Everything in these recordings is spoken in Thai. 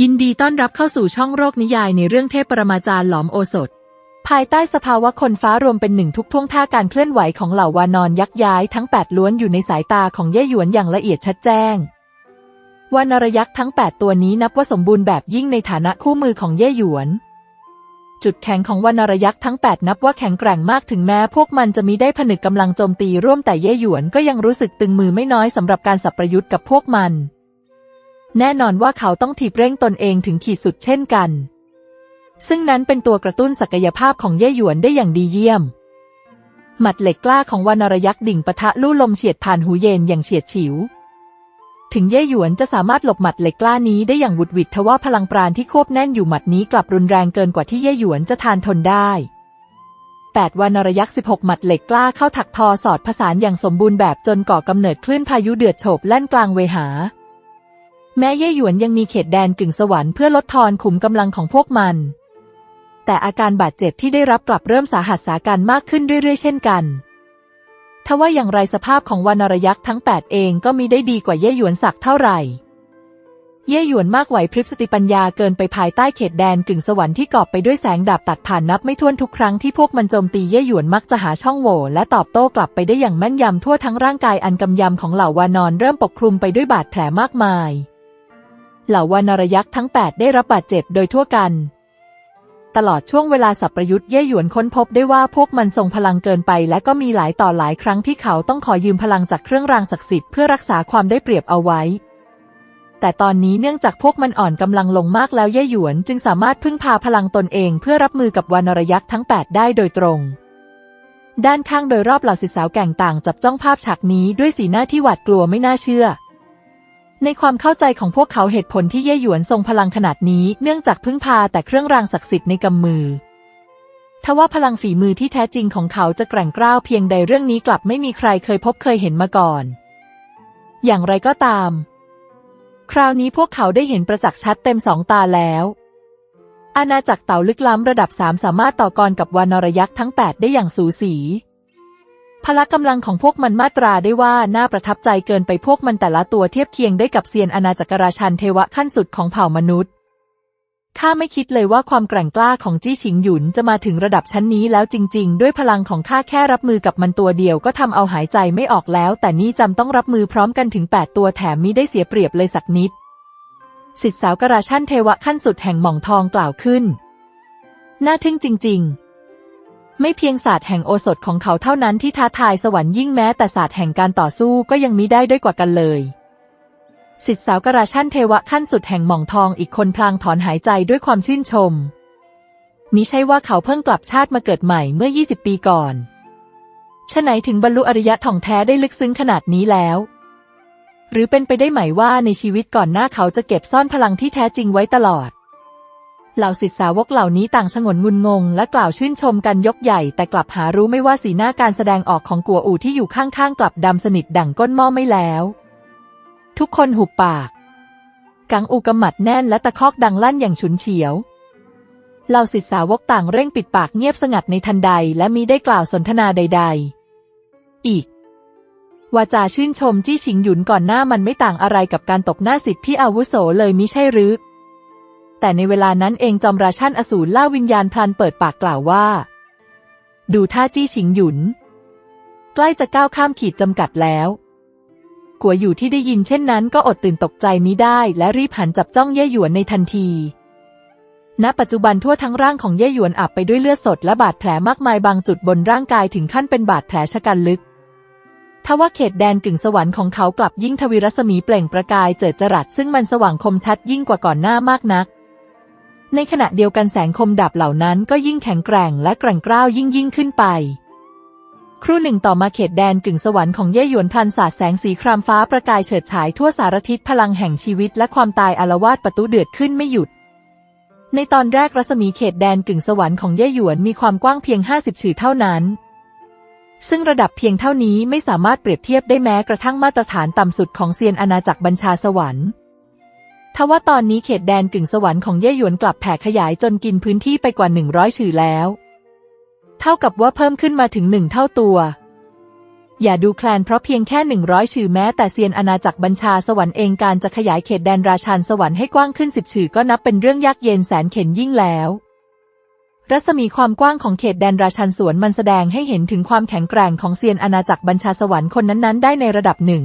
ยินดีต้อนรับเข้าสู่ช่องโรคนิยายในเรื่องเทพปรมาจารย์หลอมโอสถ ภายใต้สภาวะคนฟ้ารวมเป็นหนึ่งทุกท่วงท่าการเคลื่อนไหวของเหล่าวานอนยักษ์ย้ายทั้งแปดล้วนอยู่ในสายตาของเย่หยวนอย่างละเอียดชัดแจ้งวานรยักษ์ทั้งแปดตัวนี้นับว่าสมบูรณ์แบบยิ่งในฐานะคู่มือของเย่หยวน จุดแข็งของวานรยักษ์ทั้งแปดนับว่าแข็งแกร่งมากถึงแม้พวกมันจะมีได้ผนึกกำลังโจมตีร่วมแต่เย่หยวนก็ยังรู้สึกตึงมือไม่น้อยสำหรับการสับประยุทธ์กับพวกมัน แน่นอนว่าเขาต้องถีบเร่งตนเองถึงขีดสุดเช่นกัน ซึ่งนั้นเป็นตัวกระตุ้นศักยภาพของเย่หยวนได้อย่างดีเยี่ยม หมัดเหล็กกล้าของวานรยักษ์ดิ่งปะทะลู่ลมเฉียดผ่านหูเย็นอย่างเฉียดฉิว ถึงเย่หยวนจะสามารถหลบหมัดเหล็กกล้านี้ได้อย่างวุดวิดทว่าพลังปราณที่ควบแน่นอยู่หมัดนี้กลับรุนแรงเกินกว่าที่เย่หยวนจะทานทนได้แปดวานรยักษ์สิบหกหมัดเหล็กกล้าเข้าถักทอสอดผสานอย่างสมบูรณ์แบบจนก่อกำเนิดคลื่นพายุเดือดโฉบแล่นกลางเวหา แม้เย่หยวนยังมีเขตแดนกึ่งสวรรค์เพื่อลดทอนขุมกำลังของพวกมัน แต่อาการบาดเจ็บที่ได้รับกลับเริ่มสาหัสสาการมากขึ้นเรื่อยๆ เช่นกันทว่าอย่างไรสภาพของวานรยักษ์ทั้ง 8 เองก็มีได้ดีกว่าเย่หยวนสักเท่าไหร่ เย่หยวนมากไหวพริบสติปัญญาเกินไปภายใต้เขตแดนกึ่งสวรรค์ที่กอบไปด้วยแสงดาบตัดผ่านนับไม่ถ้วนทุกครั้งที่พวกมันโจมตีเย่หยวนมักจะหาช่องโหว่และตอบโต้กลับไปได้อย่างแม่นยำทั่วทั้งร่างกายอันกำยำของเหล่าวานอนเริ่มปกคลุมไปด้วยบาดแผลมากมาย เหล่าวานรยักษ์ทั้ง 8 ได้รับบาดเจ็บโดยทั่วกัน ตลอดช่วงเวลาสับประยุทธ์เย่หยวนค้นพบได้ว่าพวกมันทรงพลังเกินไป และก็มีหลายต่อหลายครั้งที่เขาต้องขอยืมพลังจากเครื่องรางศักดิ์สิทธิ์เพื่อรักษาความได้เปรียบเอาไว้ แต่ตอนนี้เนื่องจากพวกมันอ่อนกำลังลงมากแล้วเย่หยวนจึงสามารถพึ่งพาพลังตนเองเพื่อรับมือกับวานรยักษ์ทั้ง 8 ได้โดยตรงด้านข้างโดยรอบเหล่าศิษสาวแก่งต่างจับจ้องภาพฉากนี้ด้วยสีหน้าที่หวาดกลัวไม่น่าเชื่อ ในความเข้าใจของพวกเขาเหตุผลที่เย่หยวนทรงพลังขนาดนี้เนื่องจากพึ่งพาแต่เครื่องรางศักดิ์สิทธิ์ในกำมือทว่าพลังฝีมือที่แท้จริงของเขาจะแกร่งกร้าวเพียงใดเรื่องนี้กลับไม่มีใครเคยพบเคยเห็นมาก่อน อย่างไรก็ตาม คราวนี้พวกเขาได้เห็นประจักษ์ชัดเต็มสองตาแล้ว อาณาจักรเต่าลึกล้ำระดับสามสามารถต่อกรกับวานรยักษ์ทั้งแปดได้อย่างสูสี พละกำลังของพวกมันมาตราได้ว่าน่าประทับใจเกินไปพวกมันแต่ละตัวเทียบเคียงได้กับเซียนอาณาจักรราชันเทวะขั้นสุดของเผ่ามนุษย์ข้าไม่คิดเลยว่าความแกร่งกล้าของจี้ฉิงหยุนจะมาถึงระดับชั้นนี้แล้วจริง ๆ ด้วยพลังของข้าแค่รับมือกับมันตัวเดียวก็ทำเอาหายใจไม่ออกแล้ว แต่นี่จำต้องรับมือพร้อมกันถึง 8 ตัวแถมมิได้เสียเปรียบเลยสักนิด สิทธิสาวกราชันเทวะขั้นสุดแห่งหม่องทองกล่าวขึ้น น่าทึ่งจริง ๆ ไม่เพียงศาสตร์แห่งโอสถของเขาเท่านั้นที่ท้าทายสวรรค์ยิ่งแม้แต่ศาสตร์แห่งการต่อสู้ก็ยังมิได้ด้วยกว่ากันเลยสิทธิสาวกราชันเทวะขั้นสุดแห่งหม่องทองอีกคนพลางถอนหายใจด้วยความชื่นชมมิใช่ว่าเขาเพิ่งกลับชาติมาเกิดใหม่เมื่อ 20 ปีก่อนฉะไหนถึงบรรลุอริยะท่องแท้ได้ลึกซึ้งขนาดนี้แล้ว หรือเป็นไปได้ไหมว่าในชีวิตก่อนหน้าเขาจะเก็บซ่อนพลังที่แท้จริงไว้ตลอด เหล่าศิษย์สาวกเหล่านี้ต่างชงนงุนงง และกล่าวชื่นชมกันยกใหญ่ แต่กลับหารู้ไม่ว่าสีหน้าการแสดงออกของกัวอู่ที่อยู่ข้างๆ กลับดำสนิทดั่งก้นหม้อไม่แล้ว ทุกคนหุบปาก กังอูกำหมัดแน่นและตะคอกดังลั่นอย่างฉุนเฉียวเหล่าศิษย์สาวกต่างเร่งปิดปากเงียบสงัดในทันใด และมีได้กล่าวสนทนาใด ๆ อีกวาจาชื่นชมจี้ฉิงหยุนก่อนหน้ามันไม่ต่างอะไรกับการตบหน้าสิทธิพี่อาวุโสเลยมิใช่หรือ แต่ในเวลานั้นเองจอมราชันอสูรล่าวิญญาณพลันเปิดปากกล่าวว่า ดูท่าจี้ฉิงหยุน ใกล้จะก้าวข้ามขีดจำกัดแล้วกัวอยู่ที่ได้ยินเช่นนั้นก็อดตื่นตกใจมิได้ และรีบหันจับจ้องเย่หยวนในทันที ณ ปัจจุบันทั่วทั้งร่างของเย่หยวนอับไปด้วยเลือดสดและบาดแผลมากมายบางจุดบนร่างกายถึงขั้นเป็นบาดแผลชะกันลึกทว่าเขตแดนกึ่งสวรรค์ของเขากลับยิ่งทวีรัศมีเปล่งประกายเจิดจรัสซึ่งมันสว่างคมชัดยิ่งกว่าก่อนหน้ามากนัก ในขณะเดียวกันแสงคมดับเหล่านั้นก็ยิ่งแข็งแกร่งและแกร่งกร้าวยิ่งยิ่งขึ้นไป ครู่หนึ่งต่อมาเขตแดนกึ่งสวรรค์ของเย่หยวนพลันสาดแสงสีครามฟ้าประกายเฉิดฉายทั่วสารทิศพลังแห่งชีวิตและความตายอารวาสประตูเดือดขึ้นไม่หยุด ในตอนแรกรัศมีเขตแดนกึ่งสวรรค์ของเย่หยวนมีความกว้างเพียง 50 ชื่อเท่านั้นซึ่งระดับเพียงเท่านี้ไม่สามารถเปรียบเทียบได้แม้กระทั่งมาตรฐานต่ำสุดของเซียนอาณาจักรบัญชาสวรรค์ ทว่าตอนนี้เขตแดนกึ่งสวรรค์ของเย่หยวนกลับแผ่ขยายจนกินพื้นที่ไปกว่า 100ชื่อแล้ว เท่ากับว่าเพิ่มขึ้นมาถึงหนึ่งเท่าตัว อย่าดูแคลนเพราะเพียงแค่หนึ่งร้อยชื่อแม้แต่เซียนอาณาจักรบัญชาสวรรค์เองการจะขยายเขตแดนราชานสวรรค์ให้กว้างขึ้นสิบชื่อก็นับเป็นเรื่องยากเย็นแสนเข็ญยิ่งแล้ว รัศมีความกว้างของเขตแดนราชันสวนมันแสดงให้เห็นถึงความแข็งแกร่งของเซียนอาณาจักรบัญชาสวรรค์คนนั้นๆ ได้ในระดับหนึ่ง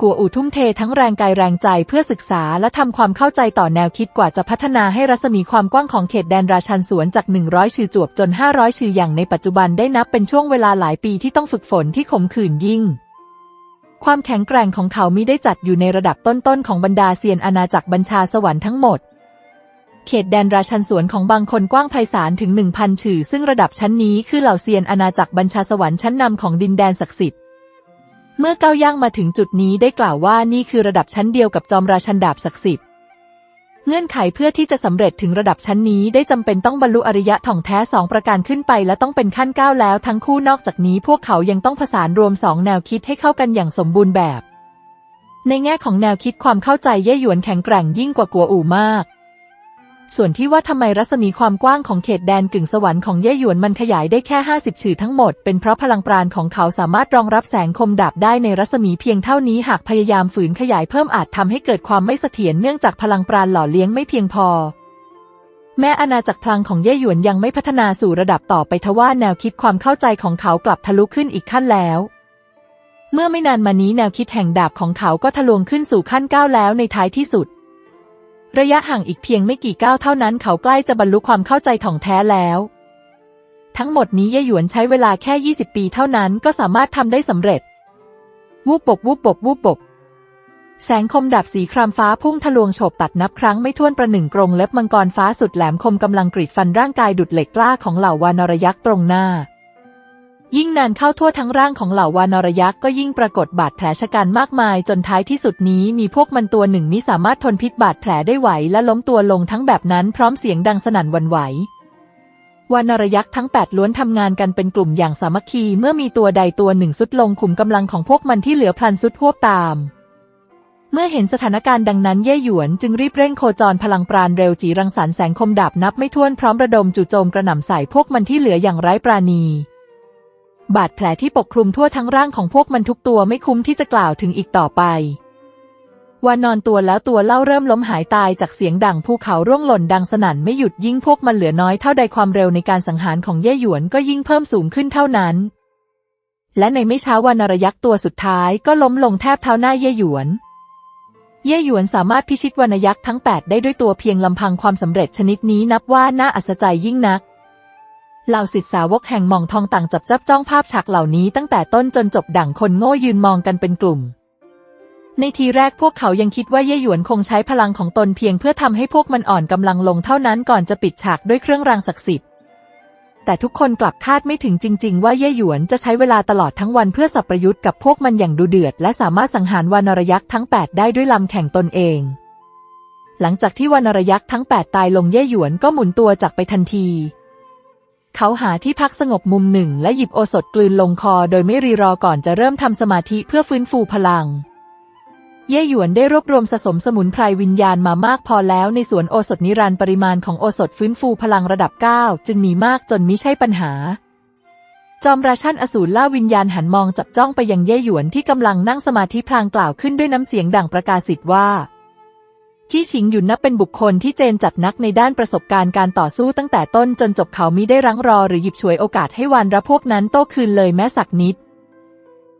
กัวอู่ทุ่มเททั้งแรงกายแรงใจเพื่อศึกษาและทำความเข้าใจต่อแนวคิดกว่าจะพัฒนาให้รัศมีความกว้างของเขตแดนราชันสวนจาก 100 ชื่อจวบจน 500 ชื่ออย่างในปัจจุบันได้นับเป็นช่วงเวลาหลายปีที่ต้องฝึกฝนที่ขมขื่นยิ่ง ความแข็งแกร่งของเขามิได้จัดอยู่ในระดับต้นๆของบรรดาเซียนอาณาจักรบัญชาสวรรค์ทั้งหมดเขตแดนราชันสวนของบางคนกว้างไพศาลถึง 1,000ชื่อ ซึ่งระดับชั้นนี้คือเหล่าเซียนอาณาจักรบัญชาสวรรค์ชั้นนำของดินแดนศักดิ์สิทธิ์ เมื่อก้าวย่างมาถึงจุดนี้ได้กล่าวว่านี่คือระดับชั้นเดียวกับจอมราชันดาบศักดิ์สิทธิ์ เงื่อนไขเพื่อที่จะสำเร็จถึงระดับชั้นนี้ได้จำเป็นต้องบรรลุอริยะถ่องแท้สองประการขึ้นไป และต้องเป็นขั้นก้าวแล้วทั้งคู่นอกจากนี้ พวกเขายังต้องผสานรวมสองแนวคิดให้เข้ากันอย่างสมบูรณ์แบบ ในแง่ของแนวคิดความเข้าใจเย่หยวนแข็งแกร่งยิ่งกว่ากัวอู่มาก ส่วนที่ว่าทำไมรัศมีความกว้างของเขตแดนกึ่งสวรรค์ของเย่หยวนมันขยายได้แค่ 50 ชื่อทั้งหมด เป็นเพราะพลังปราณของเขาสามารถรองรับแสงคมดาบได้ในรัศมีเพียงเท่านี้หากพยายามฝืนขยายเพิ่มอาจทำให้เกิดความไม่เสถียรเนื่องจากพลังปราณหล่อเลี้ยงไม่เพียงพอ แม้อาณาจักรพลังของเย่หยวนยังไม่พัฒนาสู่ระดับต่อไปทว่าแนวคิดความเข้าใจของเขากลับทะลุขึ้นอีกขั้นแล้วเมื่อไม่นานมานี้แนวคิดแห่งดาบของเขาก็ทะลวงขึ้นสู่ขั้นก้าวแล้วในท้ายที่สุด ระยะห่างอีกเพียงไม่กี่ก้าวเท่านั้นเขาใกล้จะบรรลุความเข้าใจถ่องแท้แล้ว ทั้งหมดนี้เย่หยวนใช้เวลาแค่ 20 ปีเท่านั้นก็สามารถทำได้สำเร็จ วูบปบวูบปบวูบปบแสงคมดาบสีครามฟ้าพุ่งทะลวงโฉบตัดนับครั้งไม่ถ้วนประหนึ่งกรงเล็บมังกรฟ้าสุดแหลมคมกำลังกรีดฟันร่างกายดุดเหล็กกล้าของเหล่าวานรยักษ์ตรงหน้า ยิ่งนานเข้าทั่วทั้งร่างของเหล่าวานรยักษ์ก็ยิ่งปรากฏบาดแผลชะกันมากมายจนท้ายที่สุดนี้มีพวกมันตัวหนึ่งมิสามารถทนพิษบาดแผลได้ไหวและล้มตัวลงทั้งแบบนั้นพร้อมเสียงดังสนั่นวันไหววานรยักษ์ทั้งแปดล้วนทำงานกันเป็นกลุ่มอย่างสามัคคีเมื่อมีตัวใดตัวหนึ่งสุดลงขุมกำลังของพวกมันที่เหลือพลันสุดพวบตาม เมื่อเห็นสถานการณ์ดังนั้นเย่หยวนจึงรีบเร่งโคจรพลังปราณเร็วจีรังสรรค์แสงคมดาบนับไม่ถ้วนพร้อมระดมจู่โจมกระหน่ำใส่พวกมันที่เหลืออย่างไร้ปราณี บาดแผลที่ปกคลุมทั่วทั้งร่างของพวกมันทุกตัวไม่คุ้มที่จะกล่าวถึงอีกต่อไปวานอนตัวแล้วตัวเล่าเริ่มล้มหายตายจากเสียงดังภูเขาร่วงหล่นดังสนั่นไม่หยุดยิ่งพวกมันเหลือน้อยเท่าใดความเร็วในการสังหารของเย่หยวนก็ยิ่งเพิ่มสูงขึ้นเท่านั้น และในไม่ช้าวานรยักษ์ตัวสุดท้ายก็ล้มลงแทบเท้าหน้าเย่หยวน เย่หยวนสามารถพิชิตวรรยักษ์ทั้ง 8 ได้ด้วยตัวเพียงลำพังความสำเร็จชนิดนี้นับว่าน่าอัศจรรย์ยิ่งนัก เหล่าศิษย์สาวกแห่งหม่องทองต่างจับจับจ้องภาพฉากเหล่านี้ตั้งแต่ต้นจนจบดั่งคนโง่ยืนมองกันเป็นกลุ่ม ในทีแรกพวกเขายังคิดว่าเย่หยวนคงใช้พลังของตนเพียงเพื่อทำให้พวกมันอ่อนกำลังลงเท่านั้นก่อนจะปิดฉากด้วยเครื่องรางศักดิ์สิทธิ์ แต่ทุกคนกลับคาดไม่ถึงจริง ๆ ว่าเย่หยวนจะใช้เวลาตลอดทั้งวันเพื่อสับประยุทธ์กับพวกมันอย่างดูเดือด และสามารถสังหารวานรยักษ์ทั้ง 8 ได้ด้วยลำแข่งตนเองหลังจากที่วานรยักษ์ทั้ง 8 ตายลงเย่หยวนก็หมุนตัวจากไปทันที เขาหาที่พักสงบมุมหนึ่งและหยิบโอสถกลืนลงคอโดยไม่รีรอก่อนจะเริ่มทำสมาธิเพื่อฟื้นฟูพลัง เย่หยวนได้รวบรวมสะสมสมุนไพรวิญญาณมามากพอแล้วในสวนโอสถนิรันต์ปริมาณของโอสถฟื้นฟูพลังระดับ 9 จึงมีมากจนมิใช่ปัญหา จอมราชันอสูรล่าวิญญาณหันมองจับจ้องไปยังเย่หยวนที่กำลังนั่งสมาธิพลางกล่าวขึ้นด้วยน้ำเสียงดังประกาศสิทธิ์ว่า จี้ชิงหยุนนับเป็นบุคคลที่เจนจัดนักในด้านประสบการณ์การต่อสู้ตั้งแต่ต้นจนจบเขามิได้รั้งรอหรือหยิบฉวยโอกาสให้วานระพวกนั้นโต้คืนเลยแม้สักนิด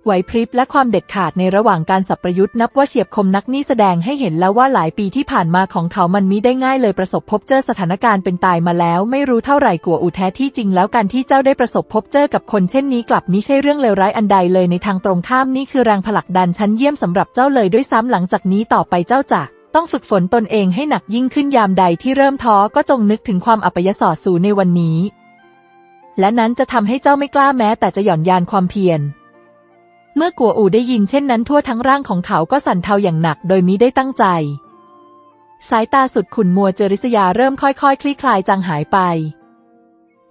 ไหวพริบและความเด็ดขาดในระหว่างการสับประยุทธ์นับว่าเฉียบคมนักนี่แสดงให้เห็นแล้วว่าหลายปีที่ผ่านมาของเขามันมิได้ง่ายเลยประสบพบเจอสถานการณ์เป็นตายมาแล้ว ไม่รู้เท่าไหร่กัวอูแท้ที่จริงแล้วการที่เจ้าได้ประสบพบเจอกับคนเช่นนี้กลับมิใช่เรื่องเลวร้ายอันใดเลยในทางตรงข้ามนี่คือแรงผลักดันชั้นเยี่ยมสำหรับเจ้าเลยด้วยซ้ำหลังจากนี้ต่อไปเจ้าจะ ต้องฝึกฝนตนเองให้หนักยิ่งขึ้นยามใดที่เริ่มท้อก็จงนึกถึงความอัปยศสูในวันนี้ และนั้นจะทำให้เจ้าไม่กล้าแม้แต่จะหย่อนยานความเพียร เมื่อกัวอูได้ยินเช่นนั้นทั่วทั้งร่างของเขาก็สั่นเทาอย่างหนักโดยมิได้ตั้งใจ สายตาสุดขุ่นมัวเจริษยาเริ่มค่อยๆคลี่คลายจางหายไป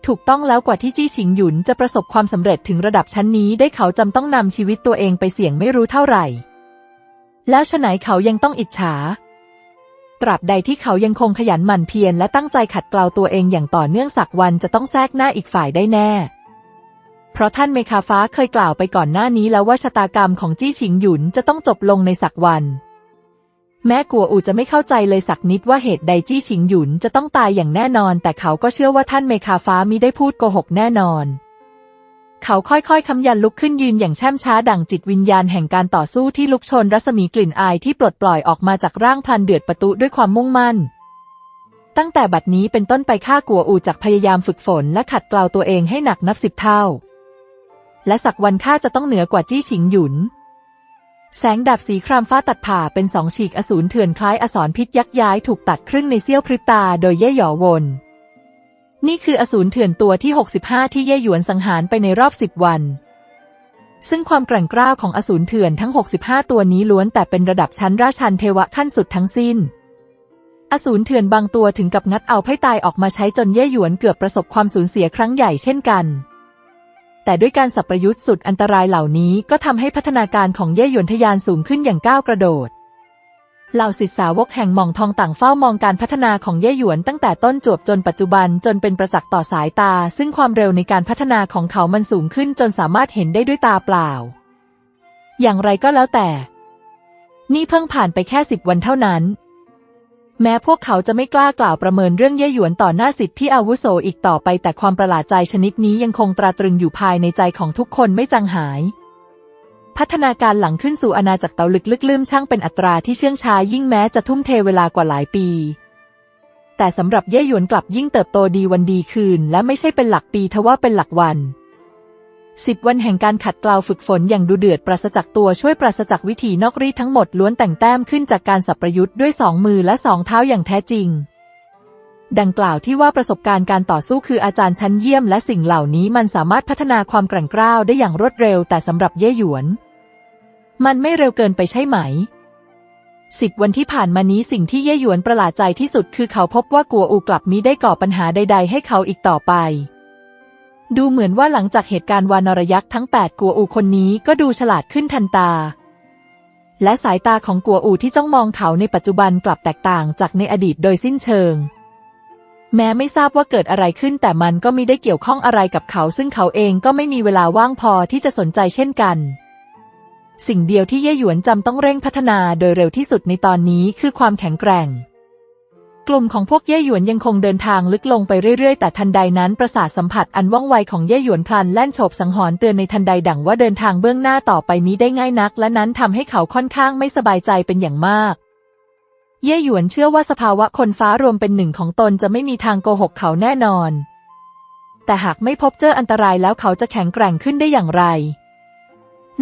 ถูกต้องแล้วกว่าที่จี้ฉิงหยุนจะประสบความสำเร็จถึงระดับชั้นนี้ได้เขาจำต้องนำชีวิตตัวเองไปเสี่ยงไม่รู้เท่าไหร่ แล้วฉะไหนเขายังต้องอิจฉา ตราบใดที่เขายังคงขยันหมั่นเพียรและตั้งใจขัดเกลาตัวเองอย่างต่อเนื่องสักวันจะต้องแทรกหน้าอีกฝ่ายได้แน่ เพราะท่านเมคาฟ้าเคยกล่าวไปก่อนหน้านี้แล้วว่าชะตากรรมของจี้ฉิงหยุนจะต้องจบลงในสักวัน แม้กัวอูจะไม่เข้าใจเลยสักนิดว่าเหตุใดจี้ฉิงหยุนจะต้องตายอย่างแน่นอน แต่เขาก็เชื่อว่าท่านเมคาฟ้ามิได้พูดโกหกแน่นอน เขาค่อยๆคำยันลุกขึ้นยืนอย่างแช่มช้าดั่งจิตวิญญาณแห่งการต่อสู้ที่ลุกชนรัศมีกลิ่นอายที่ปลดปล่อยออกมาจากร่างพลันเดือดประตุด้วยความมุ่งมั่น ตั้งแต่บัดนี้เป็นต้นไปข้ากัวอูจากพยายามฝึกฝนและขัดเกลาตัวเองให้หนักนับสิบเท่า และสักวันข้าจะต้องเหนือกว่าจี้ฉิงหยุน แสงดาบสีครามฟ้าตัดผ่าเป็นสองฉีกอสูรเถื่อนคล้ายอสรพิษยักย้ายถูกตัดครึ่งในเสี้ยวพริบตาโดยเย่หยอวน นี่คืออสูรเถื่อนตัวที่ 65 ที่เย่หยวนสังหารไปในรอบสิบวัน ซึ่งความแกร่งกล้าของอสูรเถื่อนทั้ง 65 ตัวนี้ล้วนแต่เป็นระดับชั้นราชันเทวะขั้นสุดทั้งสิ้น อสูรเถื่อนบางตัวถึงกับงัดเอาไพ่ตายออกมาใช้จนเย่หยวนเกือบประสบความสูญเสียครั้งใหญ่เช่นกันแต่ด้วยการสับประยุทธ์สุดอันตรายเหล่านี้ก็ทำให้พัฒนาการของเย่หยวนทะยานสูงขึ้นอย่างก้าวกระโดด เหล่าศิษย์สาวกแห่งหม่องทองต่างเฝ้ามองการพัฒนาของเย่หยวนตั้งแต่ต้นจวบจนปัจจุบันจนเป็นประจักษ์ต่อสายตา ซึ่งความเร็วในการพัฒนาของเขามันสูงขึ้นจนสามารถเห็นได้ด้วยตาเปล่า อย่างไรก็แล้วแต่ นี่เพิ่งผ่านไปแค่สิบวันเท่านั้น แม้พวกเขาจะไม่กล้ากล่าวประเมินเรื่องเย่หยวนต่อหน้าสิทธิพี่อาวุโสอีกต่อไป แต่ความประหลาดใจชนิดนี้ยังคงตราตรึงอยู่ภายในใจของทุกคนไม่จางหาย พัฒนาการหลังขึ้นสู่อาณาจักรเตาลึกลึกลืมช่างเป็นอัตราที่เชื่องช้ายิ่งแม้จะทุ่มเทเวลากว่าหลายปี แต่สำหรับเย่หยวนกลับยิ่งเติบโตดีวันดีคืน และไม่ใช่เป็นหลักปีทว่าเป็นหลักวันสิบวันแห่งการขัดเกลาฝึกฝนอย่างดูเดือดปราศจากตัวช่วยปราศจากวิถีนอกรีดทั้งหมดล้วนแต่งแต้มขึ้นจากการสับประยุทธ์ด้วยสองมือและสองเท้าอย่างแท้จริง ดังกล่าวที่ว่าประสบการณ์การต่อสู้คืออาจารย์ชั้นเยี่ยมและสิ่งเหล่านี้มันสามารถพัฒนาความแกร่งกร้าวได้อย่างรวดเร็วแต่สำหรับเย่หยวน มันไม่เร็วเกินไปใช่ไหมสิบวันที่ผ่านมานี้สิ่งที่เย่หยวนประหลาดใจที่สุดคือเขาพบว่ากัวอูกลับมิได้ก่อปัญหาใด ๆ ให้เขาอีกต่อไป ดูเหมือนว่าหลังจากเหตุการณ์วานรยักษ์ทั้งแปดกัวอูคนนี้ก็ดูฉลาดขึ้นทันตา และสายตาของกัวอูที่จ้องมองเขาในปัจจุบันกลับแตกต่างจากในอดีตโดยสิ้นเชิง แม้ไม่ทราบว่าเกิดอะไรขึ้นแต่มันก็ไม่ได้เกี่ยวข้องอะไรกับเขา ซึ่งเขาเองก็ไม่มีเวลาว่างพอที่จะสนใจเช่นกัน สิ่งเดียวที่เย่หยวนจำต้องเร่งพัฒนาโดยเร็วที่สุดในตอนนี้คือความแข็งแกร่ง กลุ่มของพวกเย่หยวนยังคงเดินทางลึกลงไปเรื่อยๆ แต่ทันใดนั้นประสาทสัมผัสอันว่องไวของเย่หยวนพลันแล่นโฉบสังหรณ์เตือนในทันใดดังว่าเดินทางเบื้องหน้าต่อไปนี้ได้ง่ายนัก และนั้นทำให้เขาค่อนข้างไม่สบายใจเป็นอย่างมาก เย่หยวนเชื่อว่าสภาวะคนฟ้ารวมเป็นหนึ่งของตนจะไม่มีทางโกหกเขาแน่นอน แต่หากไม่พบเจออันตรายแล้วเขาจะแข็งแกร่งขึ้นได้อย่างไร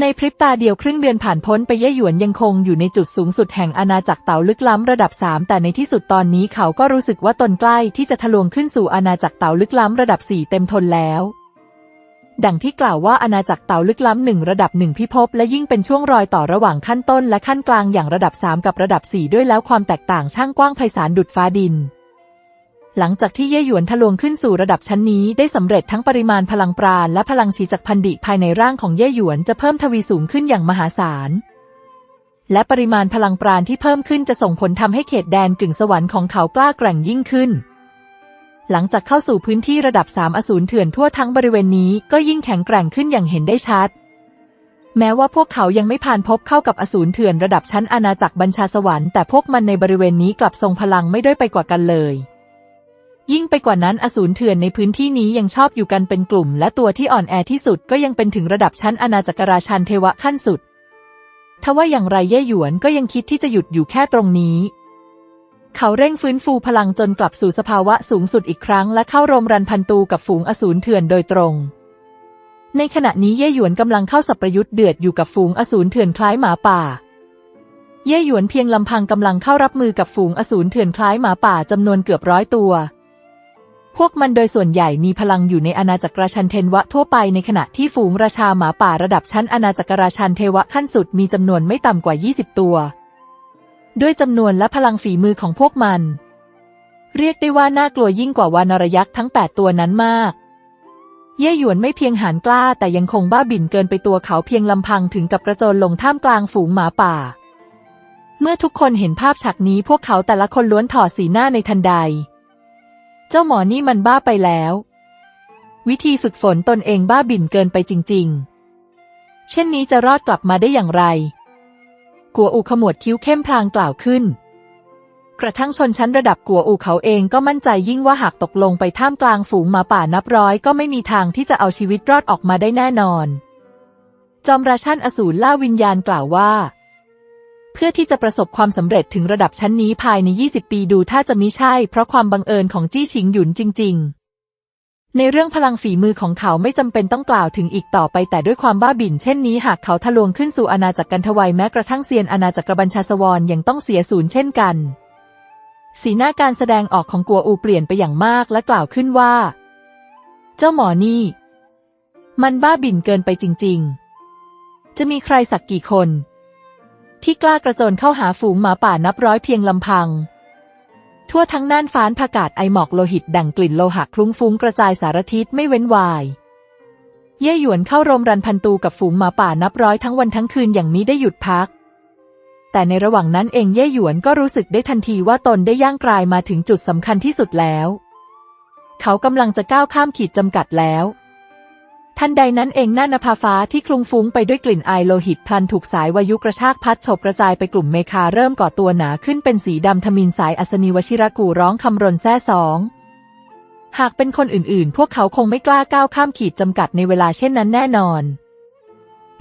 ในพริบตาเดียวครึ่งเดือนผ่านพ้นไปเย่หยวนยังคงอยู่ในจุดสูงสุดแห่งอาณาจักรเต่าลึกล้ำระดับสามแต่ในที่สุดตอนนี้เขาก็รู้สึกว่าตนใกล้ที่จะทะลวงขึ้นสู่อาณาจักรเต่าลึกล้ำระดับสี่เต็มทนแล้ว ดังที่กล่าวว่าอาณาจักรเต่าลึกล้ำหนึ่งระดับหนึ่งพิภพและยิ่งเป็นช่วงรอยต่อระหว่างขั้นต้นและขั้นกลางอย่างระดับสามกับระดับสี่ด้วยแล้วความแตกต่างช่างกว้างไพศาลดุดฟ้าดิน หลังจากที่เย่หยวนทะลวงขึ้นสู่ระดับชั้นนี้ได้สำเร็จทั้งปริมาณพลังปราณและพลังฉีจักพันดิภายในร่างของเย่หยวนจะเพิ่มทวีสูงขึ้นอย่างมหาศาล และปริมาณพลังปราณที่เพิ่มขึ้นจะส่งผลทำให้เขตแดนกึ่งสวรรค์ของเขากล้าแกร่งยิ่งขึ้น หลังจากเข้าสู่พื้นที่ระดับสามอสูรเถื่อนทั่วทั้งบริเวณนี้ก็ยิ่งแข็งแกร่งขึ้นอย่างเห็นได้ชัดแม้ว่าพวกเขายังไม่ผ่านพบเข้ากับอสูรเถื่อนระดับชั้นอาณาจักรบัญชาสวรรค์แต่พวกมันในบริเวณนี้กลับทรงพลังไม่ด้อยไปกว่ากันเลย ยิ่งไปกว่านั้นอสูรเถื่อนในพื้นที่นี้ยังชอบอยู่กันเป็นกลุ่ม และตัวที่อ่อนแอที่สุดก็ยังเป็นถึงระดับชั้นอาณาจักรราชันเทวะขั้นสุด ทว่าอย่างไรเย่หยวนก็ยังคิดที่จะหยุดอยู่แค่ตรงนี้ เขาเร่งฟื้นฟูพลังจนกลับสู่สภาวะสูงสุดอีกครั้ง และเข้ารมรันพันตูกับฝูงอสูรเถื่อนโดยตรง ในขณะนี้เย่หยวนกำลังเข้าสับประยุทธ์เดือดอยู่กับฝูงอสูรเถื่อนคล้ายหมาป่าเย่หยวนเพียงลำพังกำลังเข้ารับมือกับฝูงอสูรเถื่อนคล้ายหมาป่าจำนวนเกือบร้อยตัว พวกมันโดยส่วนใหญ่มีพลังอยู่ในอาณาจักรราชันเทนวะทั่วไปในขณะที่ฝูงราชาหมาป่าระดับชั้นอาณาจักรราชันเทวะขั้นสุดมีจำนวนไม่ต่ำกว่า 20 ตัว ด้วยจำนวนและพลังฝีมือของพวกมัน เรียกได้ว่าน่ากลัวยิ่งกว่าวานรยักษ์ทั้ง 8 ตัวนั้นมาก เย่หยวนไม่เพียงหานกล้าแต่ยังคงบ้าบิ่นเกินไปตัวเขาเพียงลำพังถึงกับกระโจนลงท่ามกลางฝูงหมาป่า เมื่อทุกคนเห็นภาพฉากนี้พวกเขาแต่ละคนล้วนถอดสีหน้าในทันใด เจ้าหมอนี่มันบ้าไปแล้ว วิธีฝึกฝนตนเองบ้าบิ่นเกินไปจริง ๆ เช่นนี้จะรอดกลับมาได้อย่างไร กัวอูขมวดคิ้วเข้มพลางกล่าวขึ้น กระทั่งชนชั้นระดับกัวอูเขาเองก็มั่นใจยิ่งว่าหากตกลงไปท่ามกลางฝูงหมาป่านับร้อยก็ไม่มีทางที่จะเอาชีวิตรอดออกมาได้แน่นอน จอมราชันอสูรล่าวิญญาณกล่าวว่า เพื่อที่จะประสบความสำเร็จถึงระดับชั้นนี้ภายใน 20 ปีดูถ้าจะมิใช่ เพราะความบังเอิญของจี้ชิงหยุนจริง ๆ ในเรื่องพลังฝีมือของเขาไม่จำเป็นต้องกล่าวถึงอีกต่อไป แต่ด้วยความบ้าบิ่นเช่นนี้หากเขาทะลวงขึ้นสู่อาณาจักรกันทวัยแม้กระทั่งเซียนอาณาจักรบัญชาสวรยังต้องเสียศูนย์เช่นกัน สีหน้าการแสดงออกของกัวอูเปลี่ยนไปอย่างมากและกล่าวขึ้นว่า เจ้าหมอนี่ มันบ้าบิ่นเกินไปจริง ๆ จะมีใครสักกี่คน ที่กล้ากระโจนเข้าหาฝูงหมาป่านับร้อยเพียงลำพัง ทั่วทั้งน่านฟ้านผากาศไอหมอกโลหิตดั่งกลิ่นโลหะคลุ้งฟุ้งกระจายสารทิศไม่เว้นวาย เย่หยวนเข้ารมรันพันตูกับฝูงหมาป่านับร้อยทั้งวันทั้งคืนอย่างนี้ได้หยุดพัก แต่ในระหว่างนั้นเองเย่หยวนก็รู้สึกได้ทันทีว่าตนได้ย่างกลายมาถึงจุดสำคัญที่สุดแล้ว เขากำลังจะก้าวข้ามขีดจำกัดแล้ว ทันใดนั้นเองหน้านภาฟ้าที่คลุงฟุ้งไปด้วยกลิ่นไอโลหิตพลันถูกสายวายุกระชากพัดฉบกระจายไปกลุ่มเมคาเริ่มก่อตัวหนาขึ้นเป็นสีดำทมินสายอัศนีวชิรกูร้องคำรนแซ่สองหากเป็นคนอื่นๆ พวกเขาคงไม่กล้าก้าวข้ามขีดจำกัดในเวลาเช่นนั้นแน่นอน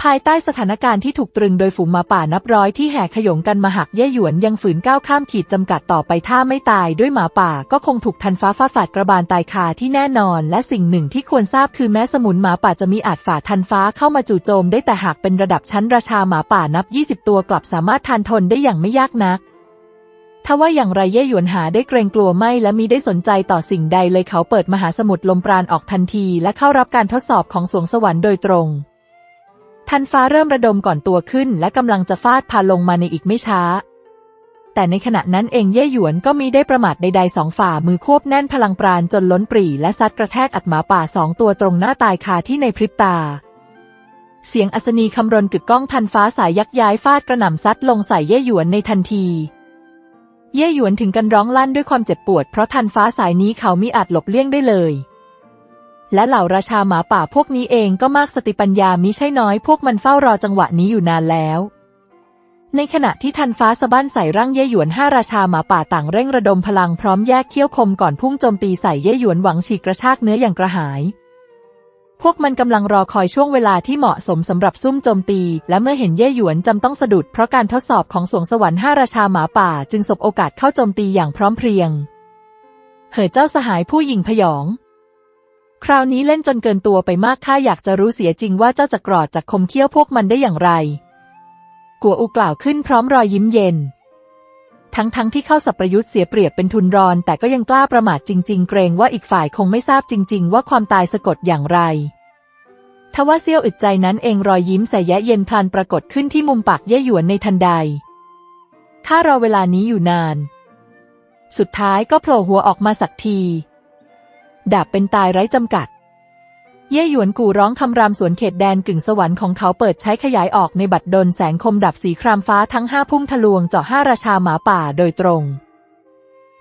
ภายใต้สถานการณ์ที่ถูกตรึงโดยฝูงหมาป่านับร้อยที่แห่ขยงกันมาหักเย่หยวนยังฝืนก้าวข้ามขีดจำกัดต่อไปถ้าไม่ตายด้วยหมาป่าก็คงถูกทันฟ้าฟาฝาดกระบาลตายคาที่แน่นอน และสิ่งหนึ่งที่ควรทราบคือแม้สมุนหมาป่าจะมีอาจฝ่าทันฟ้าเข้ามาจู่โจมได้แต่หากเป็นระดับชั้นราชาหมาป่านับ 20 ตัวกลับสามารถทานทนได้อย่างไม่ยากนักทว่าอย่างไรเย่หยวนหาได้เกรงกลัวไม่และมีได้สนใจต่อสิ่งใดเลยเขาเปิดมหาสมุทรลมปราณออกทันที และเข้ารับการทดสอบของสวงสวรรค์โดยตรง ทันฟ้าเริ่มระดมก่อนตัวขึ้น และกำลังจะฟาดพาลงมาในอีกไม่ช้า แต่ในขณะนั้นเองเย่หยวนก็มีได้ประมาทใดๆสองฝ่ามือควบแน่นพลังปราณจนล้นปรีและซัดกระแทกอัดหมาป่าสองตัวตรงหน้าตายคาที่ในพริบตา เสียงอัศนีคำรนกึกก้องทันฟ้าสายยักย้ายฟาดกระหน่ำซัดลงใส่เย่หยวนในทันทีเย่หยวนถึงกันร้องลั่นด้วยความเจ็บปวดเพราะทันฟ้าสายนี้เขามิอาจหลบเลี่ยงได้เลย และเหล่าราชาหมาป่าพวกนี้เองก็มากสติปัญญามิใช่น้อยพวกมันเฝ้ารอจังหวะนี้อยู่นานแล้ว ในขณะที่ทันฟ้าสะบั้นใส่ร่างเย่หยวนห้าราชาหมาป่าต่างเร่งระดมพลังพร้อมแยกเขี้ยวคมก่อนพุ่งโจมตีใส่เย่หยวนหวังฉีกกระชากเนื้ออย่างกระหายพวกมันกำลังรอคอยช่วงเวลาที่เหมาะสมสำหรับซุ่มโจมตี และเมื่อเห็นเย่หยวนจำต้องสะดุดเพราะการทดสอบของสวงสวรรค์ห้าราชาหมาป่า จึงสบโอกาสเข้าโจมตีอย่างพร้อมเพรียง เหอเจ้าสหายผู้หญิงพยอง คราวนี้เล่นจนเกินตัวไปมากข้าอยากจะรู้เสียจริงว่าเจ้าจะกรอดจากคมเขี้ยวพวกมันได้อย่างไร กัวอูกล่าวขึ้นพร้อมรอยยิ้มเย็น ทั้งๆทที่เข้าสับประยุทธ์เสียเปรียบเป็นทุนรอน แต่ก็ยังกล้าประมาทจริง ๆ เกรงว่าอีกฝ่ายคงไม่ทราบจริง ๆ ว่าความตายสะกดอย่างไรทว่าเซี่ยวอึดใจนั้นเองรอยยิ้มแสยะเย็นพลันปรากฏขึ้นที่มุมปากเย่หยวนในทันใดข้ารอเวลานี้อยู่นาน สุดท้ายก็โผล่หัวออกมาสักที ดาบเป็นตายไร้จำกัด เย่หยวนกู่ร้องคำรามสวนเขตแดนกึ่งสวรรค์ของเขาเปิดใช้ขยายออกในบัดดลแสงคมดับสีครามฟ้าทั้งห้าพุ่งทะลวงเจาะห้าราชาหมาป่าโดยตรง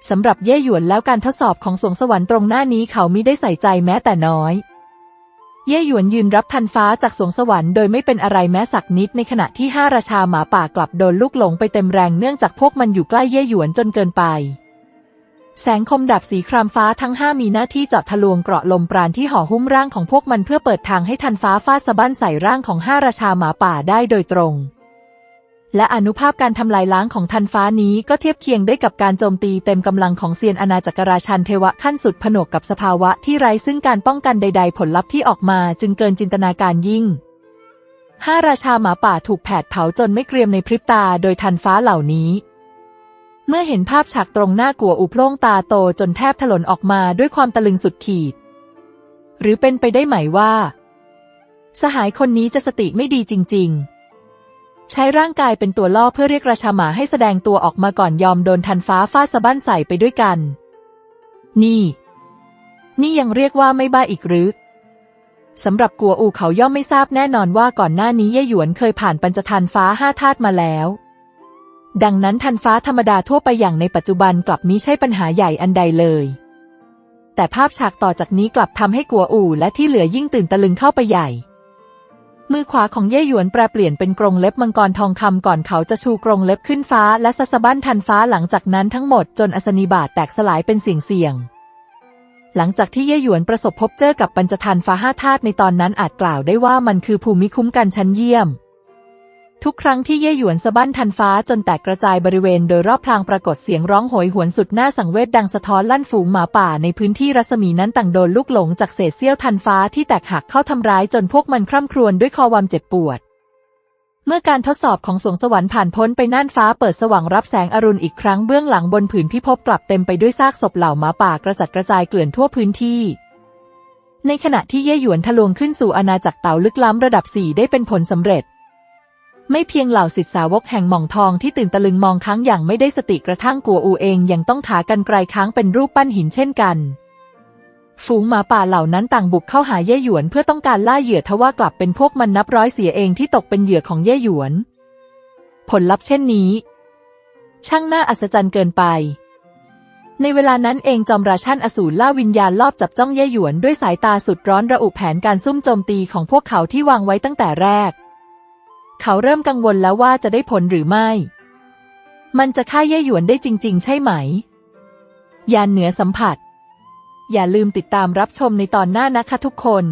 สำหรับเย่หยวนแล้วการทดสอบของสวงสวรรค์ตรงหน้านี้เขามิได้ใส่ใจแม้แต่น้อย เย่หยวนยืนรับทันฟ้าจากสวงสวรรค์โดยไม่เป็นอะไรแม้สักนิดในขณะที่ห้าราชาหมาป่ากลับโดนลูกหลงไปเต็มแรงเนื่องจากพวกมันอยู่ใกล้เย่หยวนจนเกินไป แสงคมดับสีครามฟ้าทั้งห้ามีหน้าที่เจาะทะลวงเกราะลมปราณที่ห่อหุ้มร่างของพวกมันเพื่อเปิดทางให้ทันฟ้าฟาดสะบั้นใส่ร่างของห้าราชาหมาป่าได้โดยตรง และอนุภาพการทำลายล้างของทันฟ้านี้ก็เทียบเคียงได้กับการโจมตีเต็มกำลังของเซียนอาณาจักรราชันเทวะขั้นสุดผนวกกับสภาวะที่ไร้ซึ่งการป้องกันใด ๆ ผลลัพธ์ที่ออกมาจึงเกินจินตนาการยิ่งห้าราชาหมาป่าถูกแผดเผาจนไม่เกรียมในพริบตาโดยทันฟ้าเหล่านี้ เมื่อเห็นภาพฉากตรงหน้ากัวอุโพล่งตาโตจนแทบถลนออกมาด้วยความตะลึงสุดขีด หรือเป็นไปได้ไหมว่า สหายคนนี้จะสติไม่ดีจริง ๆ ใช้ร่างกายเป็นตัวล่อเพื่อเรียกราชาหมาให้แสดงตัวออกมาก่อนยอมโดนทันฟ้าฟาดสะบั้นใส่ไปด้วยกัน นี่ นี่ยังเรียกว่าไม่บ้าอีกหรือสำหรับกัวอูเขาย่อมไม่ทราบแน่นอนว่าก่อนหน้านี้เย่หยวนเคยผ่านปัญจทานฟ้าห้าธาตุมาแล้ว ดังนั้นทันฟ้าธรรมดาทั่วไปอย่างในปัจจุบันกลับมิใช่ปัญหาใหญ่อันใดเลย แต่ภาพฉากต่อจากนี้กลับทำให้กัวอู่และที่เหลือยิ่งตื่นตะลึงเข้าไปใหญ่ มือขวาของเย่หยวนแปรเปลี่ยนเป็นกรงเล็บมังกรทองคำก่อนเขาจะชูกรงเล็บขึ้นฟ้าและสัสบั้นทันฟ้าหลังจากนั้นทั้งหมดจนอสนิบาตแตกสลายเป็นเสียงเสียงๆหลังจากที่เย่หยวนประสบพบเจอกับปัญจทานฟ้าห้าธาตุในตอนนั้นอาจกล่าวได้ว่ามันคือภูมิคุ้มกันชั้นเยี่ยม ทุกครั้งที่เย่หยวนสะบั้นทันฟ้าจนแตกกระจายบริเวณโดยรอบพลางปรากฏเสียงร้องโหยหวนสุดน่าสังเวชดังสะท้อนลั่นฝูงหมาป่าในพื้นที่รัศมีนั้นต่างโดนลูกหลงจากเศษเสี้ยวทันฟ้าที่แตกหักเข้าทำร้ายจนพวกมันคร่ำครวญด้วยคอวามเจ็บปวด เมื่อการทดสอบของสวงสวรรค์ผ่านพ้นไปน่านฟ้าเปิดสว่างรับแสงอรุณอีกครั้งเบื้องหลังบนผืนพิภพกลับเต็มไปด้วยซากศพเหล่าหมาป่ากระจัดกระจายเกลื่อนทั่วพื้นที่ในขณะที่เย่หยวนทะลวงขึ้นสู่อาณาจักรเต่าลึกล้ำระดับสี่ได้เป็นผลสำเร็จ ไม่เพียงเหล่าศิษย์สาวกแห่งหม่องทองที่ตื่นตะลึงมองค้างอย่างไม่ได้สติกระทั่งกัวอูเองยังต้องถากันไกลค้างเป็นรูปปั้นหินเช่นกัน ฝูงหมาป่าเหล่านั้นต่างบุกเข้าหาเย่หยวนเพื่อต้องการล่าเหยื่อทว่ากลับเป็นพวกมันนับร้อยเสียเองที่ตกเป็นเหยื่อของเย่หยวน ผลลัพธ์เช่นนี้ ช่างน่าอัศจรรย์เกินไป ในเวลานั้นเองจอมราชันอสูรล่าวิญญาณลอบจับจ้องเย่หยวนด้วยสายตาสุดร้อนระอุแผนการซุ่มโจมตีของพวกเขาที่วางไว้ตั้งแต่แรก เขาเริ่มกังวลแล้วว่าจะได้ผลหรือไม่ มันจะฆ่าเย่หยวนได้จริง ๆ ใช่ไหม ยานเหนือสัมผัส อย่าลืมติดตามรับชมในตอนหน้านะคะทุกคน